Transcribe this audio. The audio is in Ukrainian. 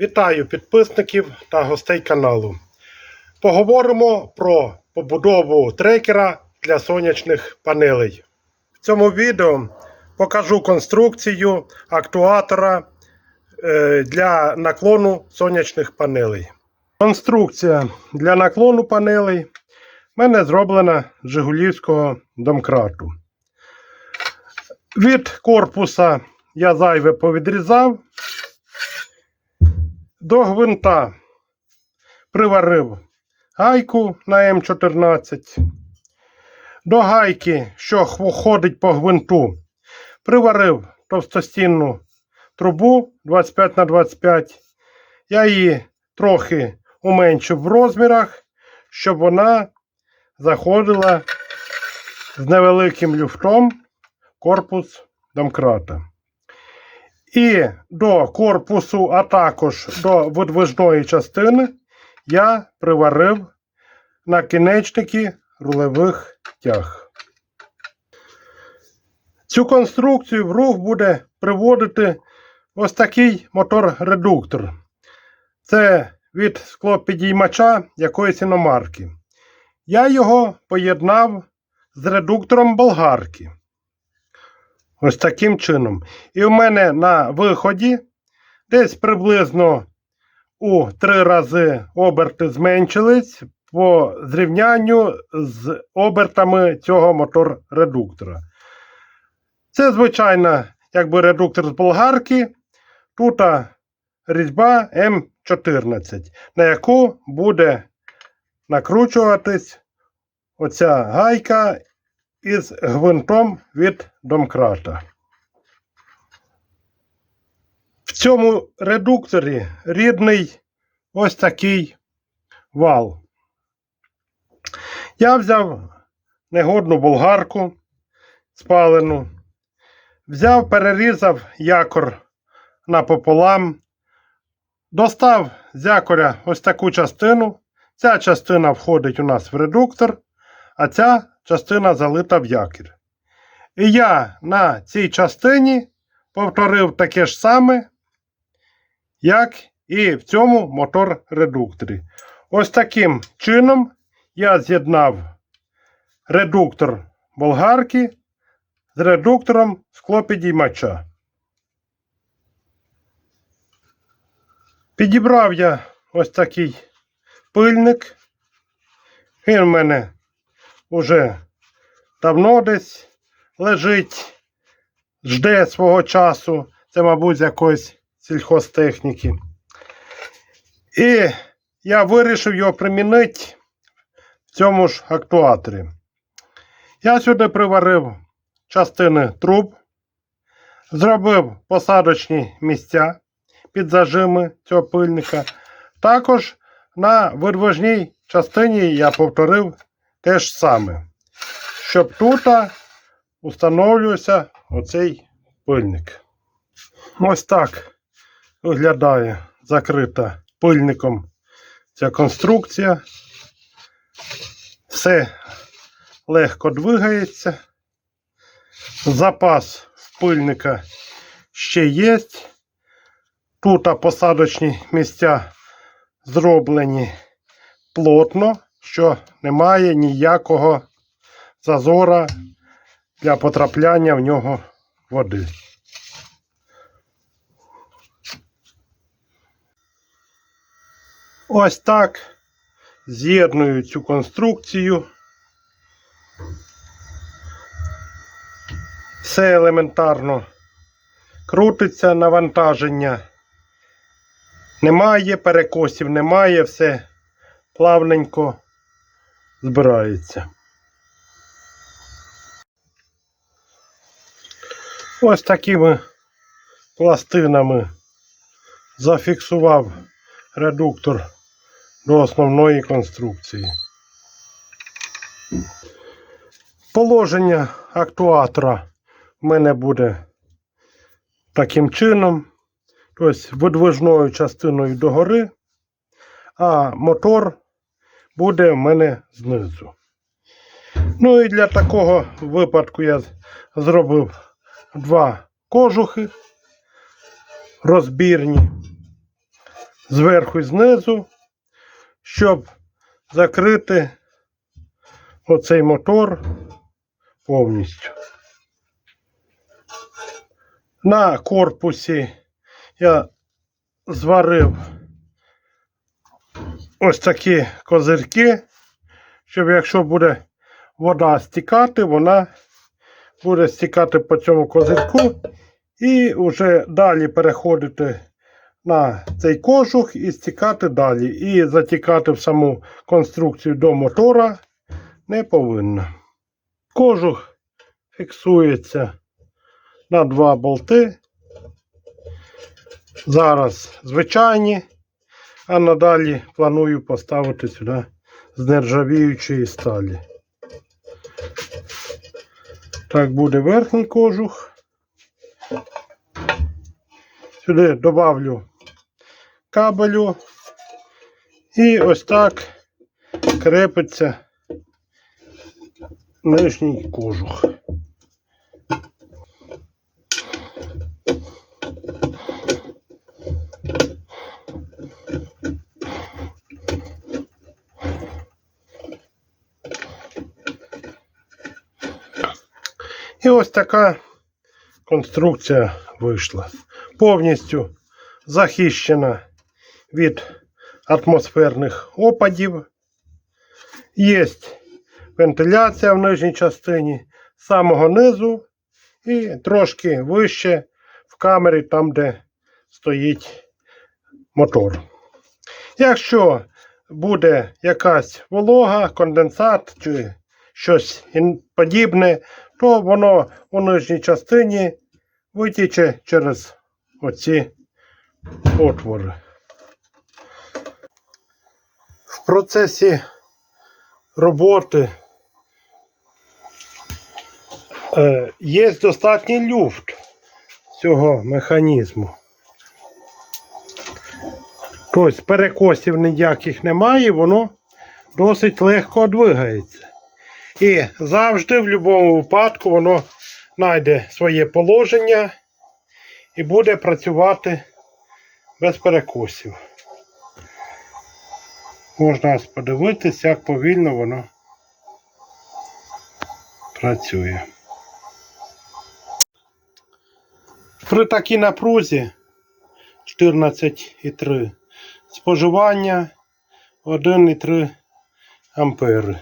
Вітаю підписників та гостей каналу. Поговоримо про побудову трекера для сонячних панелей. В цьому відео покажу конструкцію актуатора е, для наклону сонячних панелей. Конструкція для наклону панелей в мене зроблена з Жигулівського домкрату. Від корпуса я зайве повідрізав. До гвинта приварив гайку на М14. До гайки, що ходить по гвинту, приварив товстостінну трубу 25 на 25. Я її трохи уменшив в розмірах, щоб вона заходила з невеликим люфтом корпус домкрата. І до корпусу, а також до видвижної частини я приварив накінечники рулевих тяг. Цю конструкцію в рух буде приводити ось такий мотор-редуктор. Це від склопідіймача якоїсь іномарки. Я його поєднав з редуктором болгарки. Ось таким чином. І в мене на виході десь приблизно у три рази оберти зменшились по зрівнянню з обертами цього мотор-редуктора. Це, звичайно, якби редуктор з болгарки. Тут різьба М14, на яку буде накручуватись оця гайка із гвинтом від домкрата. В цьому редукторі рідний ось такий вал. Я взяв негодну болгарку спалену, взяв, перерізав якор напополам, достав з якоря ось таку частину. Ця частина входить у нас в редуктор, а ця частина залита в якір. І я на цій частині повторив таке ж саме, як і в цьому мотор-редукторі. Ось таким чином я з'єднав редуктор болгарки з редуктором склопідіймача. Підібрав я ось такий пильник. Він в мене уже давно десь лежить, жде свого часу. Це, мабуть, з якоїсь сільхозтехніки. І я вирішив його примінити в цьому ж актуаторі. Я сюди приварив частини труб, зробив посадочні місця під зажими цього пильника. Також на видвижній частині я повторив те ж саме, щоб тут установлювався оцей пильник. Ось так виглядає закрита пильником ця конструкція. Все легко двигається. Запас пильника ще є. Тут посадочні місця зроблені плотно, що немає ніякого зазора для потрапляння в нього води. Ось так з'єдную цю конструкцію. Все елементарно крутиться навантаження. Немає перекосів, немає, все плавненько збирається. Ось такими пластинами зафіксував редуктор до основної конструкції. Положення актуатора в мене буде таким чином, тобто видвижною частиною догори, а мотор буде в мене знизу. Ну і для такого випадку я зробив два кожухи розбірні. зверху і знизу, щоб закрити оцей мотор повністю. На корпусі я зварив ось такі козирки, щоб якщо буде вода стікати, вона буде стікати по цьому козирку і вже далі переходити на цей кожух і стікати далі. І затікати в саму конструкцію до мотора не повинно. Кожух фіксується на два болти. Зараз звичайні, а надалі планую поставити сюди з нержавіючої сталі. Так буде верхній кожух. Сюди добавлю кабелю. І ось так крепиться нижній кожух. І ось така конструкція вийшла. Повністю захищена від атмосферних опадів. Є вентиляція в нижній частині з самого низу і трошки вище в камері, там, де стоїть мотор. Якщо буде якась волога, конденсат чи щось подібне, то воно у нижній частині витіче через оці отвори. В процесі роботи е, є достатній люфт цього механізму. Тобто перекосів ніяких немає, воно досить легко двигається. І завжди, в будь-якому випадку, воно знайде своє положення і буде працювати без перекосів. Можна подивитися, як повільно воно працює. При такій напрузі 14,3 споживання 1,3 ампери.